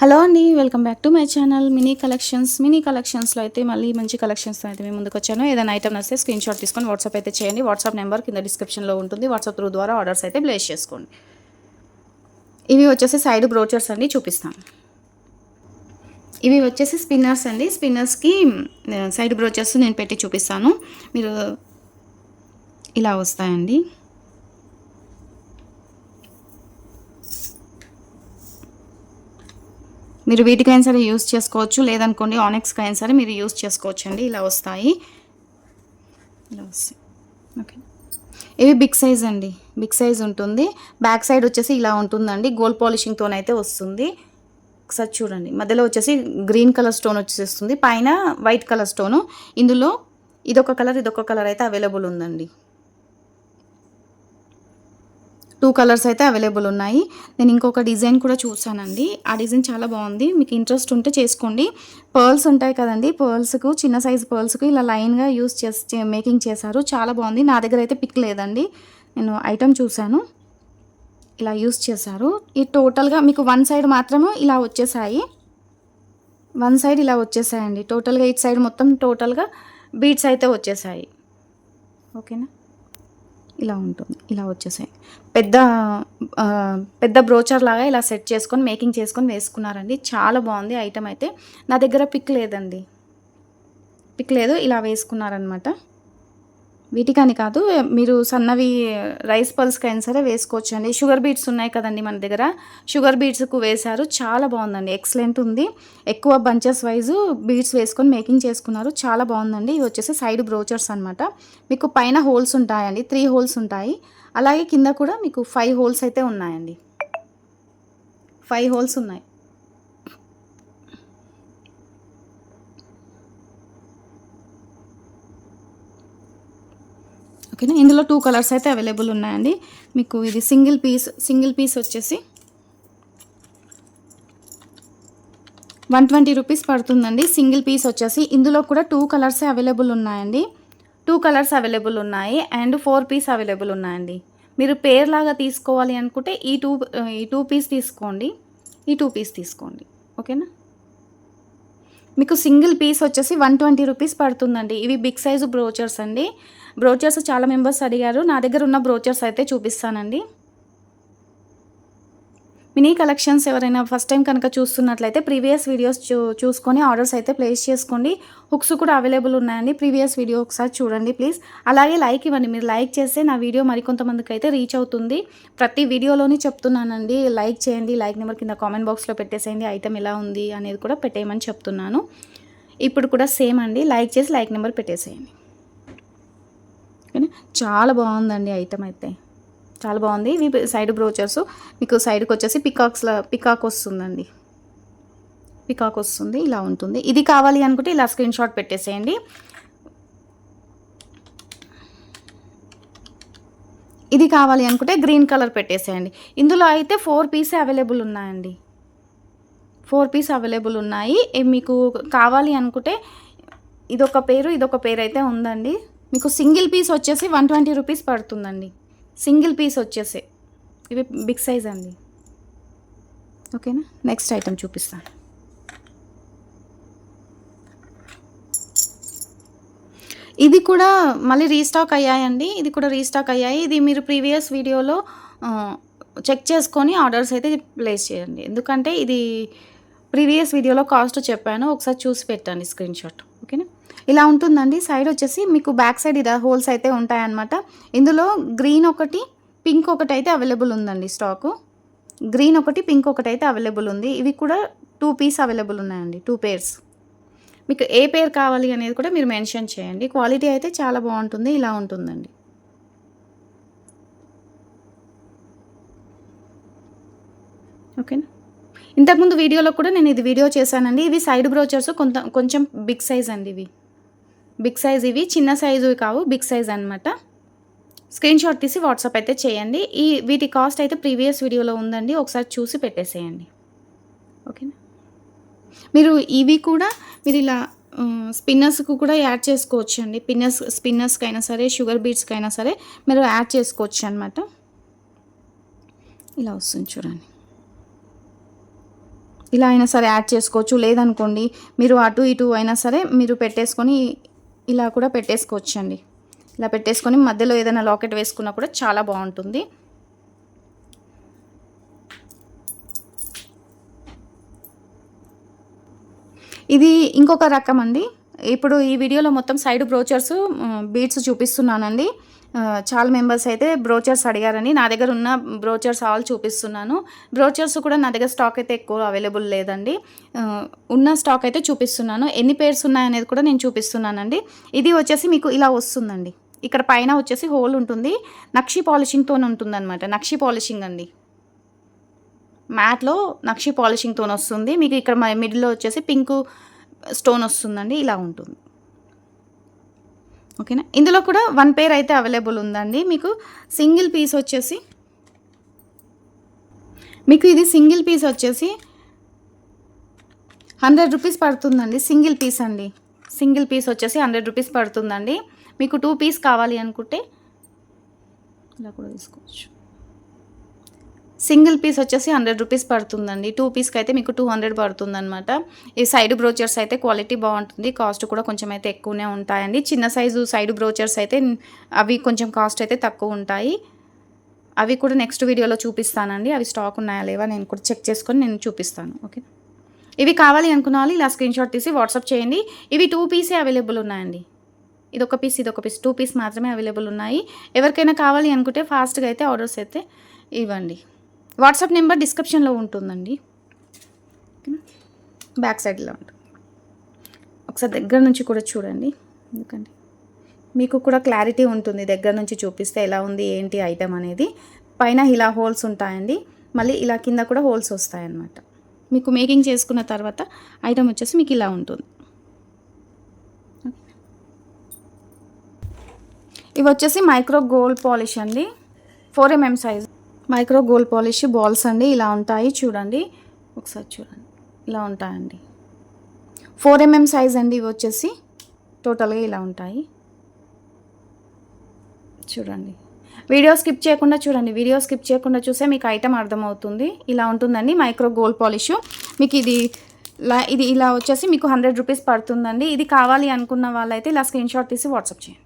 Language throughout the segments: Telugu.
హలో అండి welcome back to my channel mini collections. Mini కలెక్షన్స్లో అయితే మళ్ళీ మంచి కలెక్షన్స్ అయితే మేము ముందుకు వచ్చాను ఏదైనా ఐటమ్ వస్తే స్క్రీన్ షాట్ తీసుకొని వాట్సాప్ అయితే చేయండి. వాట్సాప్ నెంబర్ కింద డిస్క్రిప్షన్లో ఉంటుంది. వాట్సాప్ త్రూ ద్వారా ఆర్డర్స్ అయితే ప్లేస్ చేసుకోండి. ఇవి వచ్చేసి సైడ్ బ్రోచర్స్ అండి చూపిస్తాను. ఇవి వచ్చేసి స్పిన్నర్స్ అండి. స్పిన్నర్స్కి సైడ్ బ్రోచర్స్ నేను పెట్టి చూపిస్తాను. మీరు ఇలా వస్తాయండి. మీరు వీటికైనా సరే యూస్ చేసుకోవచ్చు. లేదనుకోండి ఆనెక్స్కైనా సరే మీరు యూస్ చేసుకోవచ్చు అండి ఇలా వస్తాయి. ఇలా వస్తాయి. ఓకే. ఇవి బిగ్ సైజ్ అండి. బిగ్ సైజ్ ఉంటుంది. బ్యాక్ సైడ్ వచ్చేసి ఇలా ఉంటుందండి. గోల్డ్ పాలిషింగ్తోనైతే వస్తుంది. ఒకసారి చూడండి. మధ్యలో వచ్చేసి గ్రీన్ కలర్ స్టోన్ వచ్చేస్తుంది. పైన వైట్ కలర్ స్టోను. ఇందులో ఇదొక కలర్ ఇదొక కలర్ అయితే అవైలబుల్ ఉందండి. టూ కలర్స్ అయితే అవైలబుల్ ఉన్నాయి. నేను ఇంకొక డిజైన్ కూడా చూసానండి. ఆ డిజైన్ చాలా బాగుంది. మీకు ఇంట్రెస్ట్ ఉంటే చేసుకోండి. పర్ల్స్ ఉంటాయి కదండి. పర్ల్స్కు చిన్న సైజ్ పర్ల్స్కు ఇలా లైన్గా యూస్ చేసి మేకింగ్ చేశారు. చాలా బాగుంది. నా దగ్గర అయితే పిక్ లేదండి. నేను ఐటమ్ చూశాను. ఇలా యూస్ చేశారు. ఈ టోటల్గా మీకు వన్ సైడ్ మాత్రమే ఇలా వచ్చేసాయి. వన్ సైడ్ ఇలా వచ్చేసాయండి. టోటల్గా ఇటు సైడ్ మొత్తం టోటల్గా బీట్స్ అయితే వచ్చేసాయి. ఓకేనా? ఇలా ఉంటుంది ఇలా వచ్చేసాయి. పెద్ద పెద్ద బ్రోచర్ లాగా ఇలా సెట్ చేసుకొని మేకింగ్ చేసుకొని వేసుకున్నారండి. చాలా బాగుంది ఐటమ్ అయితే. నా దగ్గర పిక్ లేదండి. పిక్ లేదు ఇలా వేసుకున్నారనమాట వీటికని కాదు మీరు సన్నవి రైస్ పల్స్కి అయినా సరే వేసుకోవచ్చు అండి షుగర్ బీట్స్ ఉన్నాయి కదండి మన దగ్గర. షుగర్ బీట్స్కు వేశారు. చాలా బాగుందండి. ఎక్సలెంట్ ఉంది. ఎక్కువ బంచెస్ వైజు బీట్స్ వేసుకొని మేకింగ్ చేసుకున్నారు. చాలా బాగుందండి. ఇవి వచ్చేసి సైడ్ బ్రోచర్స్ అనమాట మీకు పైన హోల్స్ ఉంటాయండి. త్రీ హోల్స్ ఉంటాయి. అలాగే కింద కూడా మీకు ఫైవ్ హోల్స్ అయితే ఉన్నాయండి. ఫైవ్ హోల్స్ ఉన్నాయి. ఓకేనా? ఇందులో టూ కలర్స్ అయితే అవైలబుల్ ఉన్నాయండి. మీకు ఇది సింగిల్ పీస్ సింగిల్ పీస్ వచ్చేసి వన్ ట్వంటీ రూపీస్ పడుతుందండి. సింగిల్ పీస్ వచ్చేసి ఇందులో కూడా టూ కలర్స్ అవైలబుల్ ఉన్నాయండి. టూ కలర్స్ అవైలబుల్ ఉన్నాయి అండ్ ఫోర్ పీస్ అవైలబుల్ ఉన్నాయండి. మీరు పేర్ లాగా తీసుకోవాలి అనుకుంటే ఈ టూ ఈ టూ పీస్ తీసుకోండి. ఈ టూ పీస్ తీసుకోండి. ఓకేనా? మీకు సింగిల్ పీస్ వచ్చేసి వన్ ట్వంటీ రూపీస్ పడుతుందండి. ఇవి బిగ్ సైజు బ్రోచర్స్ అండి. బ్రోచర్స్ చాలా మెంబర్స్ అడిగారు. నా దగ్గర ఉన్న బ్రోచర్స్ అయితే చూపిస్తానండి. మినీ కలెక్షన్స్ ఎవరైనా ఫస్ట్ టైం కనుక చూస్తున్నట్లయితే ప్రీవియస్ వీడియోస్ చూ చూసుకొని ఆర్డర్స్ అయితే ప్లేస్ చేసుకోండి. హుక్స్ కూడా అవైలబుల్ ఉన్నాయండి. ప్రీవియస్ వీడియో ఒకసారి చూడండి ప్లీజ్. అలాగే లైక్ ఇవ్వండి. మీరు లైక్ చేస్తే నా వీడియో మరికొంతమందికి అయితే రీచ్ అవుతుంది. ప్రతి వీడియోలోని చెప్తున్నానండి. లైక్ చేయండి. లైక్ నెంబర్ కింద కామెంట్ బాక్స్లో పెట్టేసేయండి. ఐటమ్ ఎలా ఉంది అనేది కూడా పెట్టేయమని చెప్తున్నాను. ఇప్పుడు కూడా సేమ్ అండి. లైక్ చేసి లైక్ నెంబర్ పెట్టేసేయండి. ఓకేనా చాలా బాగుందండి ఐటమ్ అయితే. చాలా బాగుంది. ఇవి సైడ్ బ్రోచర్స్ మీకు సైడ్కి వచ్చేసి పికాక్స్లా పికాక్ వస్తుందండి. పికాక్ వస్తుంది ఇలా ఉంటుంది. ఇది కావాలి అనుకుంటే ఇలా స్క్రీన్ షాట్ పెట్టేసేయండి. ఇది కావాలి అనుకుంటే గ్రీన్ కలర్ పెట్టేసేయండి. ఇందులో అయితే ఫోర్ పీసే అవైలబుల్ ఉన్నాయండి. ఫోర్ పీస్ అవైలబుల్ ఉన్నాయి. మీకు కావాలి అనుకుంటే ఇదొక పేరు ఇదొక పేరు అయితే ఉందండి. మీకు సింగిల్ పీస్ వచ్చేసి వన్ ట్వంటీ రూపీస్ పడుతుందండి. సింగిల్ పీస్ వచ్చేసి. ఇవి బిగ్ సైజ్ అండి. ఓకేనా? నెక్స్ట్ ఐటెం చూపిస్తాను. ఇది కూడా మళ్ళీ రీస్టాక్ అయ్యాయండి. ఇది కూడా రీస్టాక్ అయ్యాయి. ఇది మీరు ప్రీవియస్ వీడియోలో చెక్ చేసుకొని ఆర్డర్స్ అయితే ప్లేస్ చేయండి. ఎందుకంటే ఇది ప్రీవియస్ వీడియోలో కాస్ట్ చెప్పాను. ఒకసారి చూసి పెట్టండి స్క్రీన్ షాట్. ఓకేనా? ఇలా ఉంటుందండి. సైడ్ వచ్చేసి మీకు బ్యాక్ సైడ్ ఇలా హోల్స్ అయితే ఉంటాయన్నమాట. ఇందులో గ్రీన్ ఒకటి పింక్ ఒకటి అయితే అవైలబుల్ ఉందండి స్టాకు గ్రీన్ ఒకటి పింక్ ఒకటి అయితే అవైలబుల్ ఉంది. ఇవి కూడా టూ పీస్ అవైలబుల్ ఉన్నాయండి టూ పేర్స్ మీకు ఏ పేర్ కావాలి అనేది కూడా మీరు మెన్షన్ చేయండి. క్వాలిటీ అయితే చాలా బాగుంటుంది ఇలా ఉంటుందండి. ఓకేనా ఇంతకుముందు వీడియోలో కూడా నేను ఇది వీడియో చేశానండి. ఇవి సైడ్ బ్రోచర్స్ కొంత కొంచెం బిగ్ సైజ్ అండి ఇవి. బిగ్ సైజ్ ఇవి చిన్న సైజు కావు బిగ్ సైజ్ అనమాట స్క్రీన్ షాట్ తీసి వాట్సాప్ అయితే చేయండి. ఈ వీటి కాస్ట్ అయితే ప్రీవియస్ వీడియోలో ఉందండి. ఒకసారి చూసి పెట్టేసేయండి. ఓకేనా? మీరు ఇవి కూడా మీరు ఇలా స్పిన్నర్స్కు కూడా యాడ్ చేసుకోవచ్చు అండి పిన్నర్స్ స్పిన్నర్స్కి అయినా సరే షుగర్ బీట్స్కి అయినా సరే మీరు యాడ్ చేసుకోవచ్చు అనమాట ఇలా వస్తుంది చూడండి. ఇలా అయినా సరే యాడ్ చేసుకోవచ్చు. లేదనుకోండి మీరు అటు ఇటు అయినా సరే మీరు పెట్టేసుకొని ఇలా కూడా పెట్టేసుకోవచ్చండి. ఇలా పెట్టేసుకొని మధ్యలో ఏదైనా లాకెట్ వేసుకున్నా కూడా చాలా బాగుంటుంది. ఇది ఇంకొక రకం అండి. ఇప్పుడు ఈ వీడియోలో మొత్తం సైడ్ బ్రోచర్స్ బీడ్స్ చూపిస్తున్నానండి. చాలా మెంబర్స్ అయితే బ్రోచర్స్ అడిగారని నా దగ్గర ఉన్న బ్రోచర్స్ ఆల్ చూపిస్తున్నాను. బ్రోచర్స్ కూడా నా దగ్గర స్టాక్ అయితే ఎక్కువ అవైలబుల్ లేదండి. ఉన్న స్టాక్ అయితే చూపిస్తున్నాను. ఎన్ని పేర్స్ ఉన్నాయనేది కూడా నేను చూపిస్తున్నానండి. ఇది వచ్చేసి మీకు ఇలా వస్తుందండి. ఇక్కడ పైన వచ్చేసి హోల్ ఉంటుంది. నక్షి పాలిషింగ్తో ఉంటుందన్నమాట. నక్షి పాలిషింగ్ అండి. మ్యాట్లో నక్షి పాలిషింగ్తో వస్తుంది. మీకు ఇక్కడ మిడిల్లో వచ్చేసి పింక్ స్టోన్ వస్తుందండి. ఇలా ఉంటుంది. ఓకేనా? ఇందులో కూడా వన్ పేర్ అయితే అవైలబుల్ ఉందండి. మీకు సింగిల్ పీస్ వచ్చేసి మీకు ఇది సింగిల్ పీస్ వచ్చేసి హండ్రెడ్ రూపీస్ పడుతుందండి. సింగిల్ పీస్ అండి. సింగిల్ పీస్ వచ్చేసి హండ్రెడ్ రూపీస్ పడుతుందండి. మీకు టూ పీస్ కావాలి అనుకుంటే ఇలా కూడా తీసుకోవచ్చు. సింగిల్ పీస్ వచ్చేసి హండ్రెడ్ రూపీస్ పడుతుందండి. టూ పీస్కి అయితే మీకు టూ హండ్రెడ్ పడుతుంది అనమాట ఈ సైడ్ బ్రోచర్స్ అయితే క్వాలిటీ బాగుంటుంది. కాస్ట్ కూడా కొంచెం అయితే ఎక్కువనే ఉంటాయండి. చిన్న సైజు సైడ్ బ్రోచర్స్ అయితే అవి కొంచెం కాస్ట్ అయితే తక్కువ ఉంటాయి. అవి కూడా నెక్స్ట్ వీడియోలో చూపిస్తానండి. అవి స్టాక్ ఉన్నాయా లేవా నేను కూడా చెక్ చేసుకొని నేను చూపిస్తాను. ఓకే. ఇవి కావాలి అనుకున్న వాళ్ళు ఇలా స్క్రీన్ షాట్ తీసి వాట్సాప్ చేయండి. ఇవి టూ పీసే అవైలబుల్ ఉన్నాయండి. ఇది ఒక పీస్ ఇది ఒక పీస్. టూ పీస్ మాత్రమే అవైలబుల్ ఉన్నాయి. ఎవరికైనా కావాలి అనుకుంటే ఫాస్ట్గా అయితే ఆర్డర్స్ అయితే ఇవ్వండి. వాట్సాప్ నెంబర్ డిస్క్రిప్షన్లో ఉంటుందండి. బ్యాక్ సైడ్ ఇలా ఉంటుంది. ఒకసారి దగ్గర నుంచి కూడా చూడండి. ఎందుకంటే మీకు కూడా క్లారిటీ ఉంటుంది దగ్గర నుంచి చూపిస్తే ఎలా ఉంది ఏంటి ఐటెం అనేది. పైన ఇలా హోల్స్ ఉంటాయండి. మళ్ళీ ఇలా కింద కూడా హోల్స్ వస్తాయన్నమాట. మీకు మేకింగ్ చేసుకున్న తర్వాత ఐటెం వచ్చేసి మీకు ఇలా ఉంటుంది. ఇవి వచ్చేసి మైక్రో గోల్డ్ పాలిష్ అండి. Four mm size. Micro gold polish balls అండి ఇలా ఉంటాయి. చూడండి. ఒకసారి చూడండి. ఇలా ఉంటాయండి. ఫోర్ ఎంఎం సైజ్ అండి ఇవి వచ్చేసి. టోటల్గా ఇలా ఉంటాయి. చూడండి. వీడియో స్కిప్ చేయకుండా చూడండి. వీడియో స్కిప్ చేయకుండా చూస్తే మీకు ఐటమ్ అర్థమవుతుంది. ఇలా ఉంటుందండి మైక్రో గోల్డ్ పాలిష్. మీకు ఇది లా ఇది ఇలా వచ్చేసి మీకు హండ్రెడ్ రూపీస్ పడుతుందండి. ఇది కావాలి అనుకున్న వాళ్ళైతే ఇలా స్క్రీన్ షాట్ తీసి వాట్సాప్ చేయండి.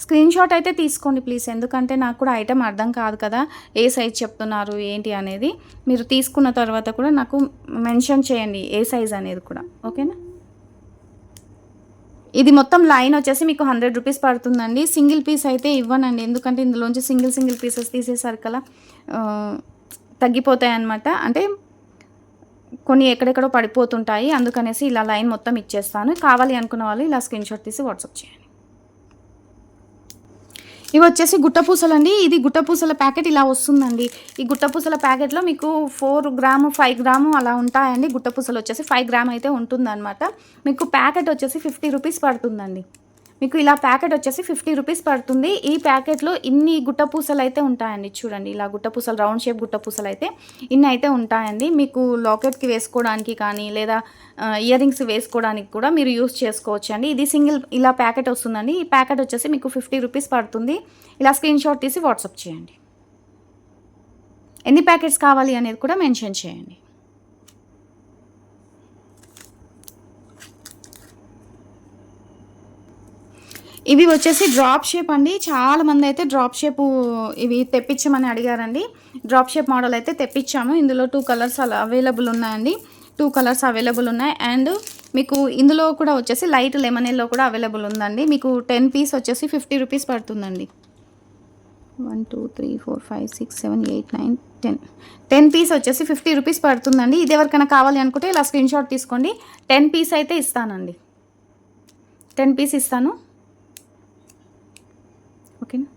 స్క్రీన్ షాట్ అయితే తీసుకోండి ప్లీజ్. ఎందుకంటే నాకు కూడా ఐటమ్ అర్థం కాదు కదా ఏ సైజ్ చెప్తున్నారు ఏంటి అనేది. మీరు తీసుకున్న తర్వాత కూడా నాకు మెన్షన్ చేయండి ఏ సైజ్ అనేది కూడా. ఓకేనా? ఇది మొత్తం లైన్ వచ్చేసి మీకు హండ్రెడ్ రూపీస్ పడుతుందండి. సింగిల్ పీస్ అయితే ఇవ్వనండి. ఎందుకంటే ఇందులోంచి సింగిల్ సింగిల్ పీసెస్ తీసేసరికలా ఆ, తగ్గిపోతాయి అన్నమాట అంటే కొన్ని ఎక్కడెక్కడో పడిపోతుంటాయి అందుకనేసి ఇలా లైన్ మొత్తం ఇచ్చేస్తాను. కావాలి అనుకున్న వాళ్ళు ఇలా స్క్రీన్ షాట్ తీసి వాట్సాప్ చేయండి. ఇవి వచ్చేసి గుట్టపూసలు అండి ఇది గుట్టపూసల ప్యాకెట్ ఇలా వస్తుందండి. ఈ గుట్టపూసల ప్యాకెట్లో మీకు ఫోర్ గ్రాము ఫైవ్ గ్రాము అలా ఉంటాయండి. గుట్టపూసలు వచ్చేసి ఫైవ్ గ్రామ్ అయితే ఉంటుందన్నమాట. మీకు ప్యాకెట్ వచ్చేసి ఫిఫ్టీ రూపీస్ పడుతుందండి. మీకు ఇలా ప్యాకెట్ వచ్చేసి ఫిఫ్టీ రూపీస్ పడుతుంది. ఈ ప్యాకెట్లో ఇన్ని గుట్టపూసలు అయితే ఉంటాయండి. చూడండి ఇలా గుట్టపూసలు రౌండ్ షేప్ గుట్టపూసలు అయితే ఇన్ని అయితే ఉంటాయండి. మీకు లాకెట్కి వేసుకోవడానికి కానీ లేదా ఇయర్ రింగ్స్ వేసుకోవడానికి కూడా మీరు యూస్ చేసుకోవచ్చు అండి ఇది సింగిల్ ఇలా ప్యాకెట్ వస్తుందండి. ఈ ప్యాకెట్ వచ్చేసి మీకు ఫిఫ్టీ రూపీస్ పడుతుంది. ఇలా స్క్రీన్ షాట్ తీసి వాట్సాప్ చేయండి. ఎన్ని ప్యాకెట్స్ కావాలి అనేది కూడా మెన్షన్ చేయండి. ఇవి వచ్చేసి డ్రాప్ షేప్ అండి. చాలా మంది అయితే డ్రాప్ షేప్ ఇవి తెప్పించమని అడిగారండి. డ్రాప్ షేప్ మోడల్ అయితే తెప్పించాము. ఇందులో టూ కలర్స్ అలా అవైలబుల్ ఉన్నాయండి. టూ కలర్స్ అవైలబుల్ ఉన్నాయి. అండ్ మీకు ఇందులో కూడా వచ్చేసి లైట్ లెమన్ ఎల్లో కూడా అవైలబుల్ ఉందండి. మీకు టెన్ పీస్ వచ్చేసి ఫిఫ్టీ రూపీస్ పడుతుందండి. One two three four five six seven eight nine ten ten piece వచ్చేసి ఫిఫ్టీ రూపీస్ పడుతుందండి. ఇది ఎవరికైనా కావాలి అనుకుంటే ఇలా స్క్రీన్ షాట్ తీసుకోండి. టెన్ పీస్ అయితే ఇస్తానండి. టెన్ పీస్ ఇస్తాను ఓకేనా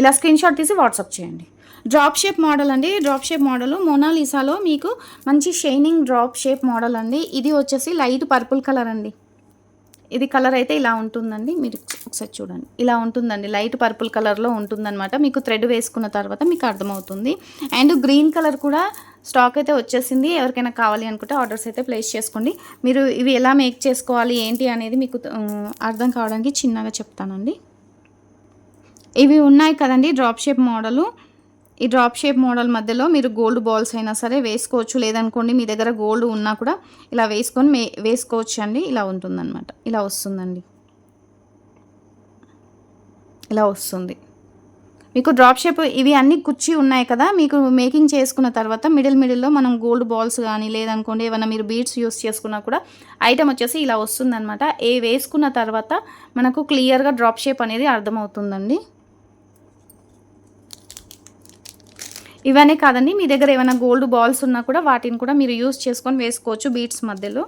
ఇలా స్క్రీన్ షాట్ తీసి వాట్సాప్ చేయండి. డ్రాప్ షేప్ మోడల్ అండి. డ్రాప్ షేప్ మోడల్ మోనాలిసాలో మీకు మంచి షైనింగ్ డ్రాప్ షేప్ మోడల్ అండి. ఇది వచ్చేసి లైట్ పర్పుల్ కలర్ అండి. ఇది కలర్ అయితే ఇలా ఉంటుందండి. మీరు ఒకసారి చూడండి. ఇలా ఉంటుందండి. లైట్ పర్పుల్ కలర్లో ఉంటుందన్నమాట. మీకు థ్రెడ్ వేసుకున్న తర్వాత మీకు అర్థమవుతుంది. అండ్ గ్రీన్ కలర్ కూడా స్టాక్ అయితే వచ్చేసింది. ఎవరికైనా కావాలి అనుకుంటే ఆర్డర్స్ అయితే ప్లేస్ చేసుకోండి. మీరు ఇవి ఎలా మేక్ చేసుకోవాలి ఏంటి అనేది మీకు అర్థం కావడానికి చిన్నగా చెప్తానండి. ఇవి ఉన్నాయి కదండి డ్రాప్ షేప్ మోడలు. ఈ డ్రాప్ షేప్ మోడల్ మధ్యలో మీరు గోల్డ్ బాల్స్ అయినా సరే వేసుకోవచ్చు. లేదనుకోండి మీ దగ్గర గోల్డ్ ఉన్నా కూడా ఇలా వేసుకొని మే వేసుకోవచ్చు అండి ఇలా ఉంటుందన్నమాట. ఇలా వస్తుందండి. ఇలా వస్తుంది. మీకు డ్రాప్ షేప్ ఇవి అన్ని కుచ్చి ఉన్నాయి కదా మీకు మేకింగ్ చేసుకున్న తర్వాత మిడిల్ మిడిల్లో మనం గోల్డ్ బాల్స్ కానీ లేదనుకోండి ఏమైనా మీరు బీడ్స్ యూస్ చేసుకున్నా కూడా ఐటమ్ వచ్చేసి ఇలా వస్తుందన్నమాట. ఏ వేసుకున్న తర్వాత మనకు క్లియర్గా డ్రాప్ షేప్ అనేది అర్థమవుతుందండి. ఇవన్నీ కాదండి మీ దగ్గర ఏమైనా గోల్డ్ బాల్స్ ఉన్నా కూడా వాటిని కూడా మీరు యూస్ చేసుకొని వేసుకోవచ్చు బీట్స్ మధ్యలో.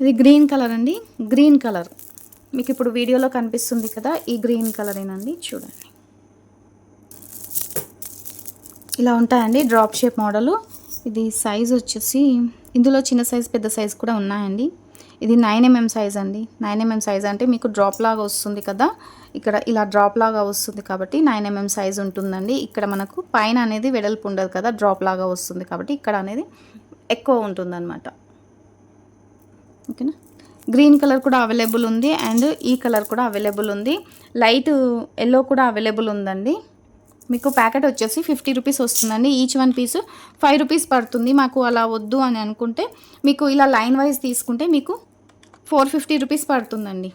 ఇది గ్రీన్ కలర్ అండి గ్రీన్ కలర్. మీకు ఇప్పుడు వీడియోలో కనిపిస్తుంది కదా ఈ గ్రీన్ కలరేనండి చూడండి. ఇలా ఉంటాయండి డ్రాప్ షేప్ మోడలు. ఇది సైజ్ వచ్చేసి ఇందులో చిన్న సైజ్ పెద్ద సైజ్ కూడా ఉన్నాయండి. ఇది నైన్ ఎంఎం సైజ్ అండి. నైన్ ఎంఎం సైజ్ అంటే మీకు డ్రాప్ లాగా వస్తుంది కదా? ఇక్కడ ఇలా డ్రాప్ లాగా వస్తుంది కాబట్టి నైన్ ఎంఎం సైజ్ ఉంటుందండి. ఇక్కడ మనకు పైన అనేది వెడల్పు ఉండదు కదా డ్రాప్ లాగా వస్తుంది కాబట్టి ఇక్కడ అనేది ఎక్కువ ఉంటుందన్నమాట. ఓకేనా? గ్రీన్ కలర్ కూడా అవైలబుల్ ఉంది అండ్ ఈ కలర్ కూడా అవైలబుల్ ఉంది. లైట్ ఎల్లో కూడా అవైలబుల్ ఉందండి. మీకు ప్యాకెట్ వచ్చేసి ఫిఫ్టీ రూపీస్ వస్తుందండి. Each one piece five rupees పడుతుంది. మాకు అలా వద్దు అని అనుకుంటే మీకు ఇలా లైన్ వైజ్ తీసుకుంటే మీకు ఫోర్ ఫిఫ్టీ రూపీస్ పడుతుందండి.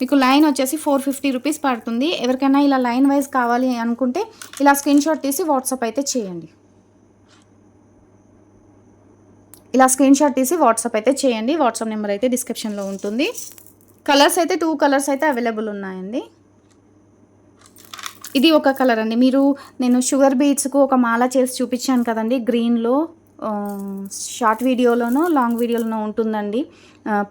మీకు లైన్ వచ్చేసి ఫోర్ ఫిఫ్టీ రూపీస్ పడుతుంది. ఎవరికైనా ఇలా లైన్ వైజ్ కావాలి అనుకుంటే ఇలా స్క్రీన్ షాట్ తీసి వాట్సాప్ అయితే చేయండి. ఇలా స్క్రీన్ షాట్ తీసి వాట్సాప్ అయితే చేయండి. వాట్సాప్ నెంబర్ అయితే డిస్క్రిప్షన్లో ఉంటుంది. కలర్స్ అయితే టూ కలర్స్ అయితే అవైలబుల్ ఉన్నాయండి. ఇది ఒక కలర్ అండి. మీరు నేను షుగర్ బీట్స్కు ఒక మాల చేసి చూపించాను కదండి గ్రీన్లో. షార్ట్ వీడియోలోనో లాంగ్ వీడియోలోనో ఉంటుందండి.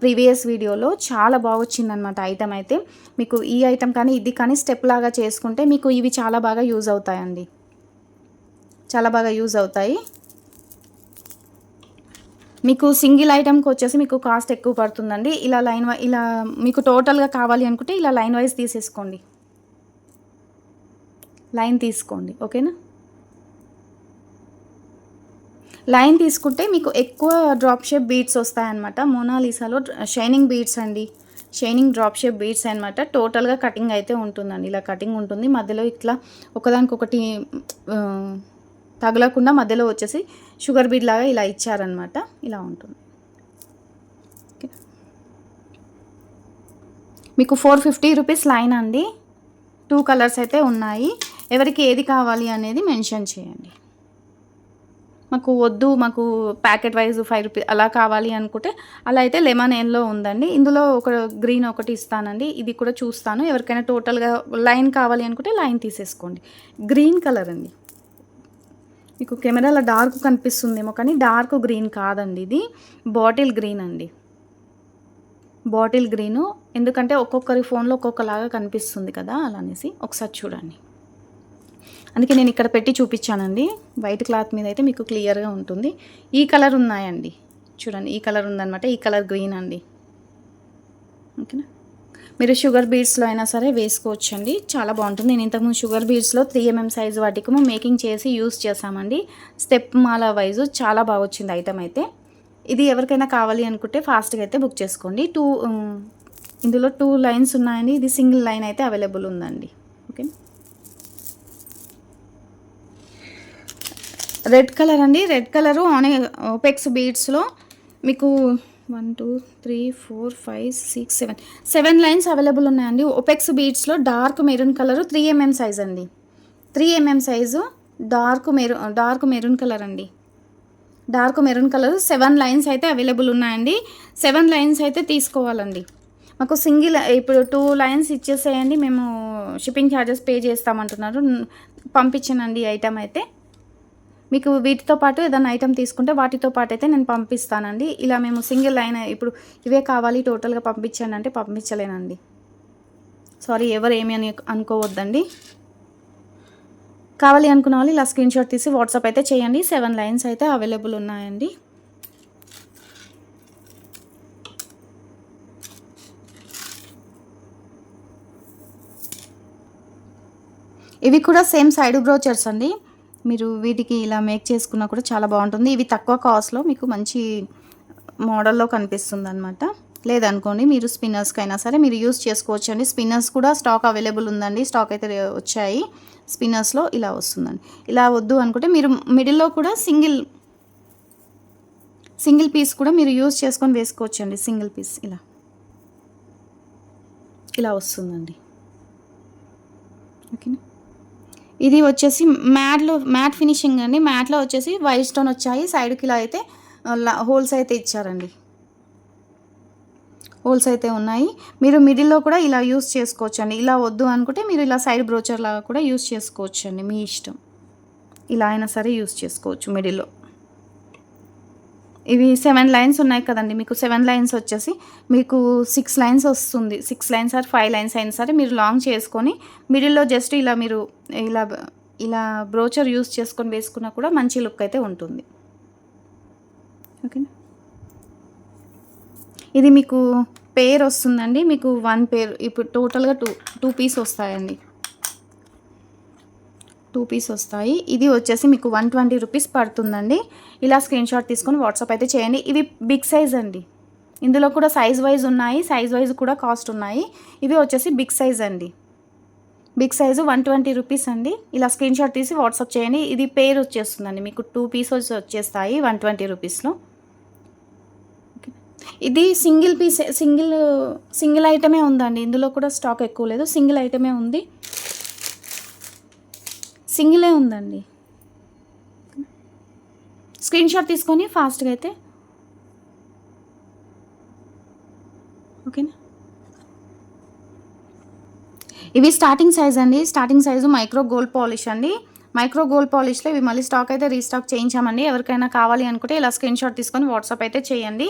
ప్రీవియస్ వీడియోలో చాలా బాగా వచ్చిందనమాట ఐటమ్ అయితే. మీకు ఈ ఐటమ్ కానీ ఇది కానీ స్టెప్ లాగా చేసుకుంటే మీకు ఇవి చాలా బాగా యూజ్ అవుతాయండి. చాలా బాగా యూజ్ అవుతాయి. మీకు సింగిల్ ఐటమ్కి వచ్చేసి మీకు కాస్ట్ ఎక్కువ పడుతుందండి. ఇలా లైన్ వై ఇలా మీకు టోటల్గా కావాలి అనుకుంటే ఇలా లైన్ వైజ్ తీసేసుకోండి. లైన్ తీసుకోండి. ఓకేనా? లైన్ తీసుకుంటే మీకు ఎక్కువ డ్రాప్ షేప్ బీడ్స్ వస్తాయన్నమాట. మోనాలిసాలో షైనింగ్ బీడ్స్ అండి. షైనింగ్ డ్రాప్ షేప్ బీడ్స్ అనమాట టోటల్గా కటింగ్ అయితే ఉంటుందండి. ఇలా కటింగ్ ఉంటుంది. మధ్యలో ఇట్లా ఒకదానికొకటి తగలకుండా మధ్యలో వచ్చేసి షుగర్ బీడ్ లాగా ఇలా ఇచ్చారనమాట ఇలా ఉంటుంది. మీకు ఫోర్ ఫిఫ్టీ రూపీస్ లైన్ అండి. టూ కలర్స్ అయితే ఉన్నాయి. ఎవరికి ఏది కావాలి అనేది మెన్షన్ చేయండి. మాకు వద్దు మాకు ప్యాకెట్ వైజ్ ఫైవ్ రూపీస్ అలా కావాలి అనుకుంటే అలా అయితే లెమన్ ఏన్లో ఉందండి. ఇందులో ఒక గ్రీన్ ఒకటి ఇస్తానండి. ఇది కూడా చూస్తాను. ఎవరికైనా టోటల్గా లైన్ కావాలి అనుకుంటే లైన్ తీసేసుకోండి. గ్రీన్ కలర్ అండి. మీకు కెమెరాలో డార్క్ కనిపిస్తుందేమో కానీ డార్క్ గ్రీన్ కాదండి ఇది. బాటిల్ గ్రీన్ అండి. Bottle green. ఎందుకంటే ఒక్కొక్కరి ఫోన్లో ఒక్కొక్కలాగా కనిపిస్తుంది కదా అలా అనేసి. ఒకసారి చూడండి. అందుకే నేను ఇక్కడ పెట్టి చూపించానండి. వైట్ క్లాత్ మీద అయితే మీకు క్లియర్గా ఉంటుంది. ఈ కలర్ ఉన్నాయండి. చూడండి ఈ కలర్ ఉందనమాట ఈ కలర్ గ్రీన్ అండి. ఓకేనా? మీరు షుగర్ బీడ్స్లో అయినా సరే వేసుకోవచ్చండి. చాలా బాగుంటుంది. నేను ఇంతకుముందు షుగర్ బీడ్స్లో త్రీ ఎంఎం సైజ్ వాటికి మేకింగ్ చేసి యూస్ చేసామండి స్టెప్ మాల వైజ్ చాలా బాగా వచ్చింది ఐటమ్ అయితే. ఇది ఎవరికైనా కావాలి అనుకుంటే ఫాస్ట్గా అయితే బుక్ చేసుకోండి. టూ um, ఇందులో టూ లైన్స్ ఉన్నాయండి. ఇది సింగిల్ లైన్ అయితే అవైలబుల్ ఉందండి. ఓకే రెడ్ కలర్ అండి. రెడ్ కలరు ఆనే ఓపెక్స్ బీడ్స్లో మీకు one two three four five six seven. Seven lines available ఉన్నాయండి. Opex బీడ్స్లో dark maroon colour three MM size అండి. Three MM size dark maroon dark maroon colour అండి. Dark maroon colour seven lines అయితే అవైలబుల్ ఉన్నాయండి. సెవెన్ లైన్స్ అయితే తీసుకోవాలండి. మాకు సింగిల్ ఇప్పుడు టూ లైన్స్ ఇచ్చేసేయండి. మేము షిప్పింగ్ ఛార్జెస్ పే చేస్తామంటున్నారు. పంపించానండి ఈ ఐటమ్ అయితే. మీకు వీటితో పాటు ఏదైనా ఐటమ్ తీసుకుంటే వాటితో పాటు అయితే నేను పంపిస్తానండి. ఇలా మేము సింగిల్ లైన్ ఇప్పుడు ఇవే కావాలి టోటల్గా పంపించండి అంటే పంపించలేనండి. సారీ ఎవరు ఏమి అని అనుకోవద్దండి. కావాలి అనుకున్న వాళ్ళు ఇలా స్క్రీన్ షాట్ తీసి వాట్సాప్ అయితే చేయండి. సెవెన్ లైన్స్ అయితే అవైలబుల్ ఉన్నాయండి. ఇవి కూడా సేమ్ సైడ్ బ్రోచర్స్ అండి. మీరు వీటికి ఇలా మేక్ చేసుకున్నా కూడా చాలా బాగుంటుంది. ఇవి తక్కువ కాస్ట్లో మీకు మంచి మోడల్లో కనిపిస్తుంది అనమాట లేదనుకోండి మీరు స్పిన్నర్స్కి అయినా సరే మీరు యూస్ చేసుకోవచ్చు అండి స్పిన్నర్స్ కూడా స్టాక్ అవైలబుల్ ఉందండి. స్టాక్ అయితే వచ్చాయి. స్పిన్నర్స్లో ఇలా వస్తుందండి. ఇలా వద్దు అనుకుంటే మీరు మిడిల్లో కూడా సింగిల్ సింగిల్ పీస్ కూడా మీరు యూస్ చేసుకొని వేసుకోవచ్చు అండి సింగిల్ పీస్ ఇలా. ఇలా వస్తుందండి. ఓకేనా? ఇది వచ్చేసి మ్యాట్లో మ్యాట్ ఫినిషింగ్ అండి. మ్యాట్లో వచ్చేసి వైట్ స్టోన్ వచ్చాయి. సైడ్కి ఇలా అయితే హోల్స్ అయితే ఇచ్చారండి. హోల్స్ అయితే ఉన్నాయి. మీరు మిడిల్లో కూడా ఇలా యూస్ చేసుకోవచ్చు అండి ఇలా వద్దు అనుకుంటే మీరు ఇలా సైడ్ బ్రోచర్ లాగా కూడా యూస్ చేసుకోవచ్చు అండి మీ ఇష్టం. ఇలా అయినా సరే యూస్ చేసుకోవచ్చు మిడిల్లో. ఇవి సెవెన్ లైన్స్ ఉన్నాయి కదండి మీకు సెవెన్ లైన్స్ వచ్చేసి మీకు సిక్స్ లైన్స్ వస్తుంది. Six lines or five lines అయినా సరే మీరు లాంగ్ చేసుకొని మిడిల్లో జస్ట్ ఇలా మీరు ఇలా ఇలా బ్రోచర్ యూస్ చేసుకొని వేసుకున్నా కూడా మంచి లుక్ అయితే ఉంటుంది. ఓకేనా? ఇది మీకు పేర్ వస్తుందండి మీకు వన్ పేర్ ఇప్పుడు టోటల్గా టూ టూ పీస్ వస్తాయండి. టూ పీస్ వస్తాయి. ఇది వచ్చేసి మీకు వన్ ట్వంటీ రూపీస్ పడుతుందండి. ఇలా స్క్రీన్ షాట్ తీసుకొని వాట్సాప్ అయితే చేయండి. ఇవి బిగ్ సైజ్ అండి. ఇందులో కూడా సైజ్ వైజ్ ఉన్నాయి. సైజ్ వైజ్ కూడా కాస్ట్ ఉన్నాయి. ఇవి వచ్చేసి బిగ్ సైజ్ అండి. Big size one twenty rupees అండి. ఇలా స్క్రీన్ షాట్ తీసి వాట్సాప్ చేయండి. ఇది పేర్ వచ్చేస్తుందండి. మీకు టూ పీసెస్ వచ్చేస్తాయి వన్ ట్వంటీ రూపీస్లో. ఇది సింగిల్ పీస్ సింగిల్ సింగిల్ ఐటమే ఉందండి. ఇందులో కూడా స్టాక్ ఎక్కువ లేదు. సింగిల్ ఐటమే ఉంది. సింగిలే ఉందండి. స్క్రీన్ షాట్ తీసుకొని ఫాస్ట్గా అయితే ఓకేనా? ఇవి స్టార్టింగ్ సైజ్ అండి. Starting size micro gold polish అండి. మైక్రో గోల్డ్ పాలిష్లో ఇవి మళ్ళీ స్టాక్ అయితే రీస్టాక్ చేయించామండి. ఎవరికైనా కావాలి అనుకుంటే ఇలా స్క్రీన్ షాట్ తీసుకొని వాట్సాప్ అయితే చేయండి.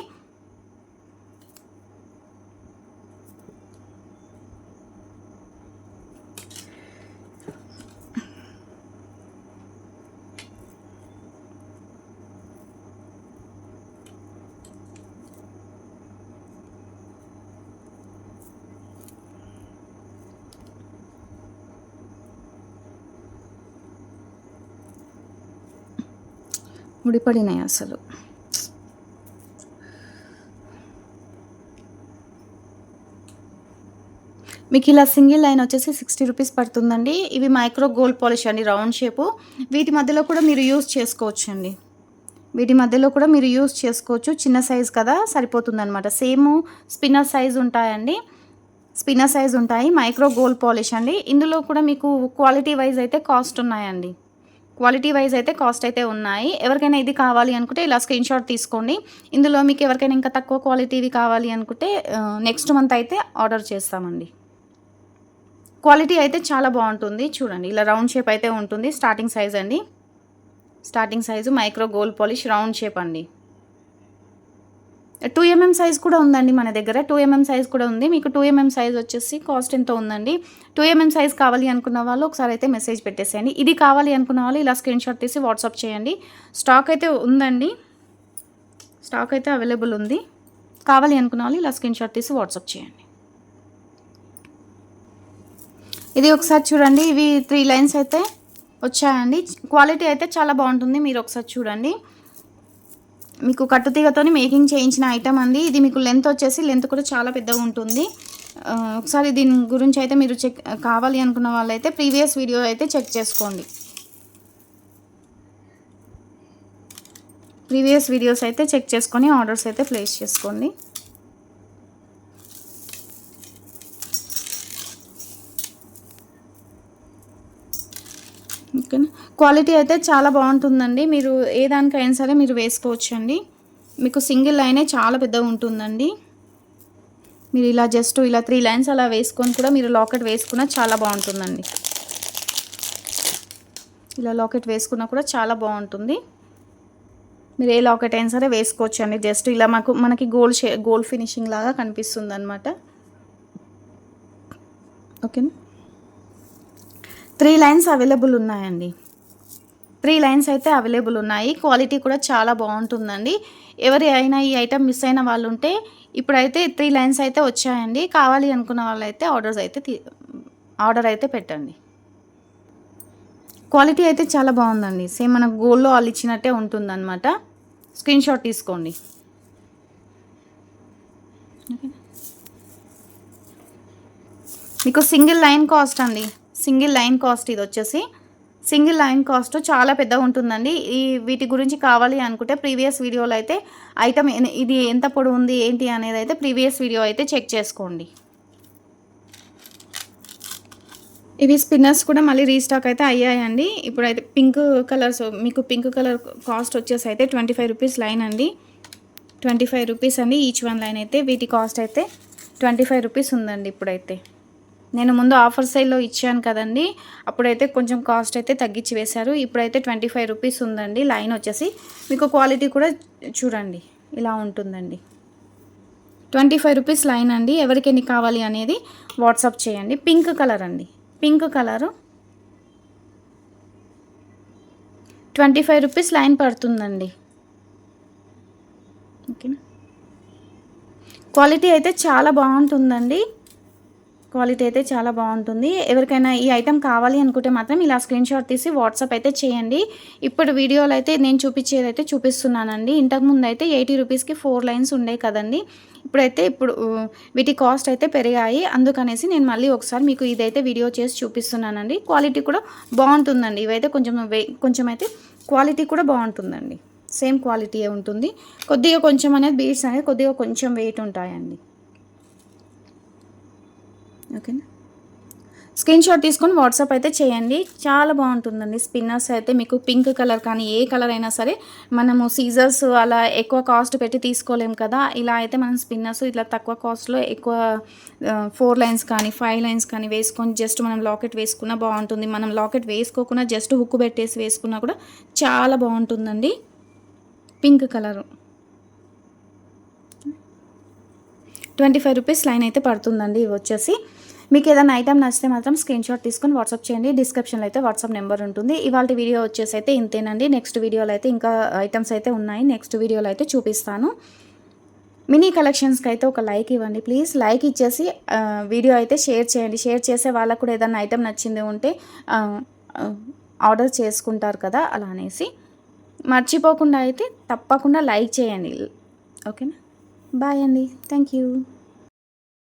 ముడిపడినాయి అసలు. మీకు ఇలా సింగిల్ లైన్ వచ్చేసి సిక్స్టీ రూపీస్ పడుతుందండి. ఇవి మైక్రో గోల్డ్ పాలిష్ అండి రౌండ్ షేపు. వీటి మధ్యలో కూడా మీరు యూస్ చేసుకోవచ్చు అండి వీటి మధ్యలో కూడా మీరు యూస్ చేసుకోవచ్చు. చిన్న సైజ్ కదా సరిపోతుందనమాట సేమ్ స్పిన్నర్ సైజ్ ఉంటాయండి. స్పిన్నర్ సైజ్ ఉంటాయి మైక్రో గోల్డ్ పాలిష్ అండి. ఇందులో కూడా మీకు క్వాలిటీ వైజ్ అయితే కాస్ట్ ఉన్నాయండి. క్వాలిటీ వైజ్ అయితే కాస్ట్ అయితే ఉన్నాయి. ఎవరికైనా ఇది కావాలి అనుకుంటే ఇలా స్క్రీన్ షాట్ తీసుకోండి. ఇందులో మీకు ఎవరికైనా ఇంకా తక్కువ క్వాలిటీవి కావాలి అనుకుంటే నెక్స్ట్ మంత్ అయితే ఆర్డర్ చేస్తామండి. క్వాలిటీ అయితే చాలా బాగుంటుంది. చూడండి ఇలా రౌండ్ షేప్ అయితే ఉంటుంది. స్టార్టింగ్ సైజ్ అండి. Starting size micro gold polish round shape అండి. టూ ఎంఎం సైజ్ కూడా ఉందండి మన దగ్గర. టూ ఎంఎం సైజ్ కూడా ఉంది. మీకు టూ ఎంఎం సైజ్ వచ్చేసి కాస్ట్ ఎంత ఉందండి. టూ ఎంఎం సైజ్ కావాలి అనుకున్న వాళ్ళు ఒకసారి అయితే మెసేజ్ పెట్టేసేయండి. ఇది కావాలి అనుకున్న వాళ్ళు ఇలా స్క్రీన్ షాట్ తీసి వాట్సాప్ చేయండి. స్టాక్ అయితే ఉందండి. స్టాక్ అయితే అవైలబుల్ ఉంది. కావాలి అనుకున్న వాళ్ళు ఇలా స్క్రీన్ షాట్ తీసి వాట్సాప్ చేయండి. ఇది ఒకసారి చూడండి. ఇవి త్రీ లైన్స్ అయితే వచ్చాయండి. క్వాలిటీ అయితే చాలా బాగుంటుంది. మీరు ఒకసారి చూడండి. మీకు కట్టుతీగతోని మేకింగ్ చేయించిన ఐటమ్ అండి. ఇది మీకు లెంత్ వచ్చేసి లెంత్ కూడా చాలా పెద్దగా ఉంటుంది. ఒకసారి దీని గురించి అయితే మీరు చెక్ కావాలి అనుకున్న వాళ్ళైతే ప్రీవియస్ వీడియో అయితే చెక్ చేసుకోండి. ప్రీవియస్ వీడియోస్ అయితే చెక్ చేసుకొని ఆర్డర్స్ అయితే ప్లేస్ చేసుకోండి. ఓకేనా క్వాలిటీ అయితే చాలా బాగుంటుందండి. మీరు ఏ దానికైనా సరే మీరు వేసుకోవచ్చు అండి మీకు సింగిల్ లైనే చాలా పెద్దగా ఉంటుందండి. మీరు ఇలా జస్ట్ ఇలా త్రీ లైన్స్ అలా వేసుకొని కూడా మీరు లాకెట్ వేసుకున్నా చాలా బాగుంటుందండి. ఇలా లాకెట్ వేసుకున్నా కూడా చాలా బాగుంటుంది. మీరు ఏ లాకెట్ అయినా సరే వేసుకోవచ్చు అండి జస్ట్ ఇలా మాకు మనకి గోల్డ్ షే గోల్డ్ ఫినిషింగ్ లాగా కనిపిస్తుంది అనమాట ఓకేనా? త్రీ లైన్స్ అవైలబుల్ ఉన్నాయండి. త్రీ లైన్స్ అయితే అవైలబుల్ ఉన్నాయి. క్వాలిటీ కూడా చాలా బాగుంటుందండి. ఎవరి అయినా ఈ ఐటెం మిస్ అయిన వాళ్ళు ఉంటే ఇప్పుడైతే త్రీ లైన్స్ అయితే వచ్చాయండి. కావాలి అనుకున్న వాళ్ళైతే ఆర్డర్స్ అయితే తీ- ఆర్డర్ అయితే పెట్టండి. క్వాలిటీ అయితే చాలా బాగుందండి. సేమ్ మన గోల్డ్లో వాళ్ళు ఇచ్చినట్టే ఉంటుందన్నమాట. స్క్రీన్ షాట్ తీసుకోండి. మీకు సింగిల్ లైన్ కాస్ట్ అండి. సింగిల్ లైన్ కాస్ట్ ఇది వచ్చేసి. సింగిల్ లైన్ కాస్ట్ చాలా పెద్దగా ఉంటుందండి. ఈ వీటి గురించి కావాలి అనుకుంటే ప్రీవియస్ వీడియోలో అయితే ఐటమ్ ఇది ఎంత పొడవు ఉంది ఏంటి అనేది అయితే ప్రీవియస్ వీడియో అయితే చెక్ చేసుకోండి. ఇవి స్పిన్నర్స్ కూడా మళ్ళీ రీస్టాక్ అయితే అయ్యాయండి. ఇప్పుడైతే పింక్ కలర్స్ మీకు పింక్ కలర్ కాస్ట్ వచ్చేసి అయితే ట్వంటీ ఫైవ్ రూపీస్ లైన్ అండి. ట్వంటీ ఫైవ్ రూపీస్ అండి ఈచ్ వన్ లైన్ అయితే. వీటి కాస్ట్ అయితే ట్వంటీ ఫైవ్ రూపీస్ ఉందండి ఇప్పుడైతే. నేను ముందు ఆఫర్ సైల్లో ఇచ్చాను కదండి. అప్పుడైతే కొంచెం కాస్ట్ అయితే తగ్గించి వేశారు. ఇప్పుడైతే ట్వంటీ ఫైవ్ రూపీస్ ఉందండి. లైన్ వచ్చేసి మీకు క్వాలిటీ కూడా చూడండి. ఇలా ఉంటుందండి. ట్వంటీ ఫైవ్ రూపీస్ లైన్ అండి. ఎవరికి ఎన్ని కావాలి అనేది వాట్సాప్ చేయండి. పింక్ కలర్ అండి. Pink colour twenty five rupees line పడుతుందండి. ఓకేనా? క్వాలిటీ అయితే చాలా బాగుంటుందండి. క్వాలిటీ అయితే చాలా బాగుంటుంది. ఎవరికైనా ఈ ఐటెం కావాలి అనుకుంటే మాత్రం ఇలా స్క్రీన్ షాట్ తీసి వాట్సాప్ అయితే చేయండి. ఇప్పుడు వీడియోలో అయితే నేను చూపించేది అయితే చూపిస్తున్నానండి. ఇంతకుముందు అయితే ఎయిటీ రూపీస్కి ఫోర్ లైన్స్ ఉండే కదండి. ఇప్పుడైతే ఇప్పుడు వీటి కాస్ట్ అయితే పెరిగాయి. అందుకనేసి నేను మళ్ళీ ఒకసారి మీకు ఇదైతే వీడియో చేసి చూపిస్తున్నానండి. క్వాలిటీ కూడా బాగుంటుందండి. ఇవైతే కొంచెం కొంచెం అయితే క్వాలిటీ కూడా బాగుంటుందండి. సేమ్ క్వాలిటీయే ఉంటుంది. కొద్దిగా కొంచెం అనేది బీడ్స్ అనేది కొద్దిగా కొంచెం వెయిట్ ఉంటాయండి. ఓకేనా? స్క్రీన్ షాట్ తీసుకొని వాట్సాప్ అయితే చేయండి. చాలా బాగుంటుందండి. స్పిన్నర్స్ అయితే మీకు పింక్ కలర్ కానీ ఏ కలర్ అయినా సరే మనము సీజర్స్ అలా ఎక్కువ కాస్ట్ పెట్టి తీసుకోలేం కదా. ఇలా అయితే మనం స్పిన్నర్స్ ఇట్లా తక్కువ కాస్ట్లో ఎక్కువ ఫోర్ లైన్స్ కానీ ఫైవ్ లైన్స్ కానీ వేసుకొని జస్ట్ మనం లాకెట్ వేసుకున్నా బాగుంటుంది. మనం లాకెట్ వేసుకోకుండా జస్ట్ హుక్ పెట్టేసి వేసుకున్నా కూడా చాలా బాగుంటుందండి. Pink colour. Twenty five rupees line అయితే పడుతుందండి ఇవి వచ్చేసి. మీకు ఏదైనా ఐటమ్ నచ్చితే మాత్రం స్క్రీన్ షాట్ తీసుకొని వాట్సాప్ చేయండి. డిస్క్రిప్షన్లో అయితే వాట్సాప్ నెంబర్ ఉంటుంది. ఇవాళ వీడియో వచ్చేసి అయితే ఇంతేనండి. నెక్స్ట్ వీడియోలో అయితే ఇంకా ఐటమ్స్ అయితే ఉన్నాయి. నెక్స్ట్ వీడియోలో అయితే చూపిస్తాను. మినీ కలెక్షన్స్కి అయితే ఒక లైక్ ఇవ్వండి ప్లీజ్ లైక్ ఇచ్చేసి వీడియో అయితే షేర్ చేయండి. షేర్ చేసే వాళ్ళకు కూడా ఏదైనా ఐటమ్ నచ్చింది ఉంటే ఆర్డర్ చేసుకుంటారు కదా అలా అనేసి. మర్చిపోకుండా అయితే తప్పకుండా లైక్ చేయండి. ఓకేనా? బాయ్ అండి. Thank you